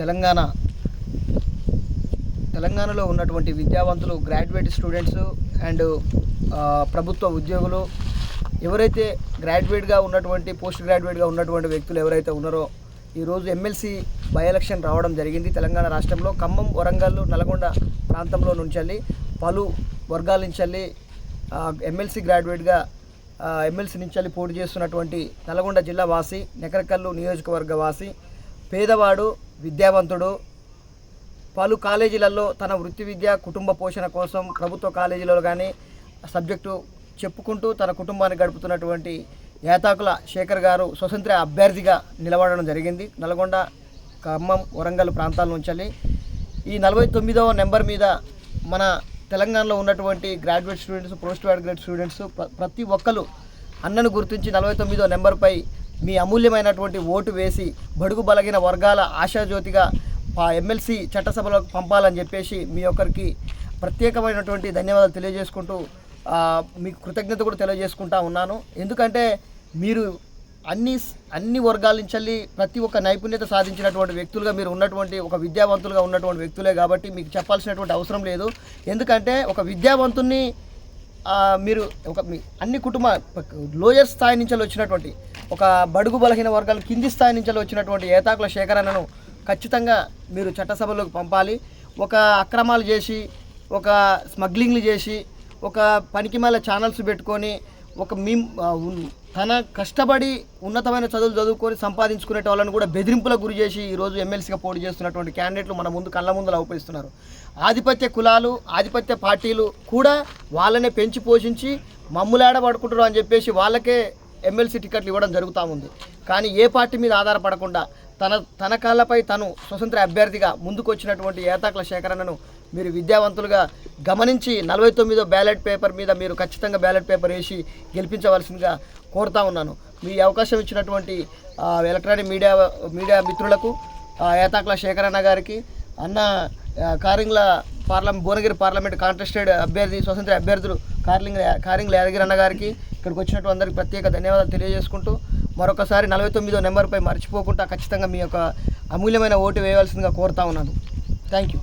తెలంగాణ. తెలంగాణలో ఉన్నటువంటి విద్యావంతులు గ్రాడ్యుయేట్ స్టూడెంట్స్ అండ్ ప్రభుత్వ ఉద్యోగులు ఎవరైతే గ్రాడ్యుయేట్గా ఉన్నటువంటి పోస్ట్ గ్రాడ్యుయేట్గా ఉన్నటువంటి వ్యక్తులు ఎవరైతే ఉన్నారో ఈరోజు ఎమ్మెల్సీ బై ఎలక్షన్ రావడం జరిగింది తెలంగాణ రాష్ట్రంలో. ఖమ్మం వరంగల్ నల్గొండ ప్రాంతంలో నుంచి పలు వర్గాల నుంచి ఎమ్మెల్సీ గ్రాడ్యుయేట్గా ఎమ్మెల్సీ నుంచి పోటీ చేస్తున్నటువంటి నల్గొండ జిల్లా వాసి నెకరకల్లు నియోజకవర్గ వాసి పేదవాడు విద్యావంతుడు పలు కాలేజీలలో తన వృత్తి విద్య కుటుంబ పోషణ కోసం ప్రభుత్వ కాలేజీలలో కానీ సబ్జెక్టు చెప్పుకుంటూ తన కుటుంబాన్ని గడుపుతున్నటువంటి యాతాకుల శేఖర్ గారు స్వతంత్ర అభ్యర్థిగా నిలబడడం జరిగింది. నల్గొండ ఖమ్మం వరంగల్ ప్రాంతాల నుంచి ఈ నలభై తొమ్మిదవ నెంబర్ మీద మన తెలంగాణలో ఉన్నటువంటి graduate students post graduate students ప్రతి ఒక్కరు అన్నను గుర్తించి నలభై తొమ్మిదో నెంబర్పై మీ అమూల్యమైనటువంటి ఓటు వేసి బడుగు బలగిన వర్గాల ఆశాజ్యోతిగా ఆ ఎమ్మెల్సీ చట్టసభలోకి పంపాలని చెప్పేసి మీ ఒక్కరికి ప్రత్యేకమైనటువంటి ధన్యవాదాలు తెలియజేసుకుంటూ మీకు కృతజ్ఞత కూడా తెలియజేసుకుంటా ఉన్నాను. ఎందుకంటే మీరు అన్ని అన్ని వర్గాల నుంచి ప్రతి ఒక్క నైపుణ్యత సాధించినటువంటి వ్యక్తులుగా మీరు ఉన్నటువంటి ఒక విద్యావంతులుగా ఉన్నటువంటి వ్యక్తులే కాబట్టి మీకు చెప్పాల్సినటువంటి అవసరం లేదు. ఎందుకంటే ఒక విద్యావంతుని మీరు ఒక మీ అన్ని కుటుంబ లోయర్ స్థాయి నుంచి వచ్చినటువంటి ఒక బడుగు బలహీన వర్గాలు కింది స్థాయి నుంచి వచ్చినటువంటి ఏతాకుల సేకరణను ఖచ్చితంగా మీరు చట్టసభలోకి పంపాలి. ఒక అక్రమాలు చేసి ఒక స్మగ్లింగ్లు చేసి ఒక పనికిమాల ఛానల్స్ పెట్టుకొని ఒక మీ తన కష్టపడి ఉన్నతమైన చదువులు చదువుకొని సంపాదించుకునే వాళ్ళని కూడా బెదిరింపులకు గురి చేసి ఈరోజు ఎమ్మెల్సీగా పోటీ చేస్తున్నటువంటి క్యాండిడేట్లు మన ముందు కళ్ళ ముందు అవపరిస్తున్నారు ఆధిపత్య కులాలు ఆధిపత్య పార్టీలు కూడా వాళ్ళనే పెంచి పోషించి మమ్ములాడ పడుకుంటారు అని చెప్పేసి వాళ్ళకే ఎమ్మెల్సీ టికెట్లు ఇవ్వడం జరుగుతూ ఉంది. కానీ ఏ పార్టీ మీద ఆధారపడకుండా తన తన కాళ్ళపై తను స్వతంత్ర అభ్యర్థిగా ముందుకు వచ్చినటువంటి ఏతాకుల సేకరణను మీరు విద్యావంతులుగా గమనించి నలభై తొమ్మిదో బ్యాలెట్ పేపర్ మీద మీరు ఖచ్చితంగా బ్యాలెట్ పేపర్ వేసి గెలిపించవలసిందిగా కోరుతా ఉన్నాను. మీ అవకాశం ఇచ్చినటువంటి ఎలక్ట్రానిక్ మీడియా మీడియా మిత్రులకు ఏతాకుల శేఖరన్న గారికి అన్న కారింగ్ల పార్లమెంట్ భువనగిరి పార్లమెంట్ కాంటెస్టెడ్ అభ్యర్థి స్వతంత్ర అభ్యర్థులు కార్లింగ్ కారింగ్ల యాదగిరి అన్న గారికి ఇక్కడికి వచ్చినట్టు అందరికీ ప్రత్యేక ధన్యవాదాలు తెలియజేసుకుంటూ మరొకసారి నలభై తొమ్మిదో నెంబర్పై మర్చిపోకుండా ఖచ్చితంగా మీ యొక్క అమూల్యమైన ఓటు వేయవలసిందిగా కోరుతా ఉన్నాను. Thank you